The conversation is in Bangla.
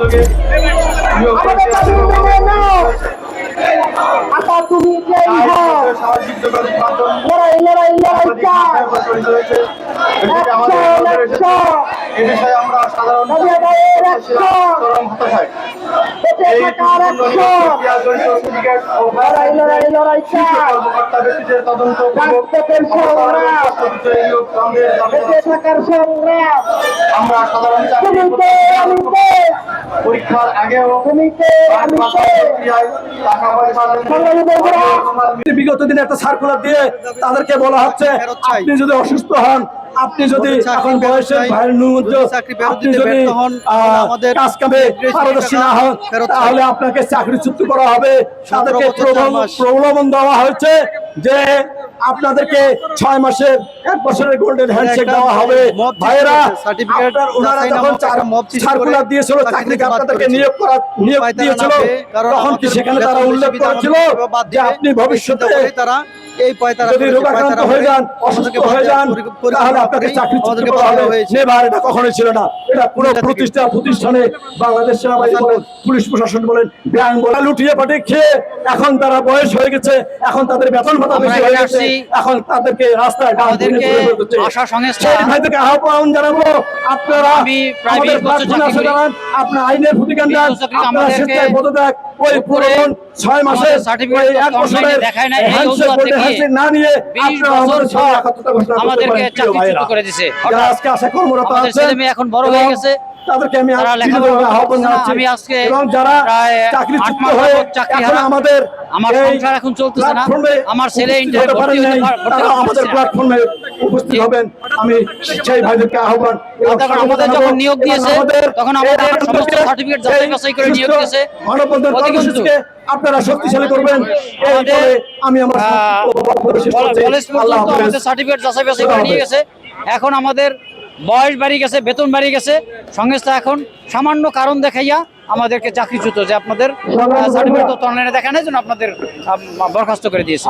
উদ্যোগে তুমি হও সামাজিক যোগাযোগ মাধ্যম লড়াই লড়াই লড়াই চাই। এ বিষয়ে আমরা সাধারণ হতাশায়। আমরা সাধারণ চাকরি তুমি কে আমি কে পরীক্ষার আগেও তুমি কে আমি কে প্রক্রিয়ায় টাকা পয়সা সংগ্রামী বন্ধুরা, বিগত দিনে একটা সার্কুলার দিয়ে তাদেরকে বলা হচ্ছে আপনি যদি অসুস্থ হন আপনি যদি এখন বয়সের ভাইয়ের ন্যূনতম আপনি যদি কাজ কামে পারদর্শী না হন তাহলে আপনাকে চাকরিচ্যুত করা হবে। তাদেরকে প্রলোভন দেওয়া হয়েছে। যে আপনাদেরকে ছয় মাসের এক বছরের গোল্ডেন হ্যান্ডশেক দেওয়া হবে। ভাইয়েরা আপনার ওনারা যখন সার্কুলার দিয়েছিল চাকরিকে আপনাদেরকে নিয়োগ করা নিয়োগ দিয়েছিল তখন কি সেখানে তারা উল্লেখ করেছিল যে আপনি ভবিষ্যতে তারা এই পয়তারা যদি রোগাক্রান্ত হয়ে যান অসুস্থ হয়ে যান তাহলে আপনাকে চাকরি আমাদেরকে করা হবে হয়েছে। এটা কখনোই ছিল না। এটা পুরো প্রতিষ্ঠা প্রতিষ্ঠানে বাংলাদেশ সেনাবাহিনী বলেন পুলিশ প্রশাসন বলেন ব্যাংক বলেন লুটিয়ে পাঠিয়ে খেয়ে এখন তারা বয়স হয়ে গেছে এখন তাদের বেতন ভাতা বেশি হয়ে গেছে এখন তাদেরকে রাস্তায়। আশা সংস্থা- ভাইদেরকে আহ্বান জানাব আপনারা আমাদের প্রার্থনা জানান আপনার আইনের প্রতি দেন 20 চাকরি স্বেচ্ছায় পদত্যাগ ওই পুরোন ছয় ওই এক বছরের না নিয়ে 20 আপনারা বছর আমাদের সঙ্গে পর একাত্মতা ঘোষণা করতে আমাদেরকে ভাইয়েরা। করে দিছে। আজকে কর্মরত ছেলেমেয়ে এখন বড় হয়ে গেছে। তাদেরকে আমি আহ্বান জানাচ্ছি। এবং যারা হয়ে চাকরি এখন আমাদের আমার সংসার এখন চলতেছে না। আমার ছেলে আমাদের প্ল্যাটফর্মে উপস্থিত হবেন। আমি সেই ভাইদেরকে আহ্বান এবং তখন স্বাগত আমাদের যখন নিয়োগ দিয়েছে, তখন আমাদের সমস্ত certificate যাচাই বাছাই করে নিয়োগ দিয়েছে। মানববন্ধন কর্মসূচিকে আপনারা শক্তিশালী করবেন। আমি আমার। কলেজ পর্যন্ত আমাদের সার্টিফিকেট যাচাই বাছাই করে নিয়ে গেছে। এখন আমাদের বয়স বাড়ি গেছে, বেতন বাড়ি গেছে, সংস্থা এখন সামান্য কারণ দেখাইয়া আমাদেরকে চাকরিচ্যুত যে আপনাদের সার্টিফিকেট তো অনলাইনে দেখা নেই জন্য আপনাদের বরখাস্ত করে দিয়েছে।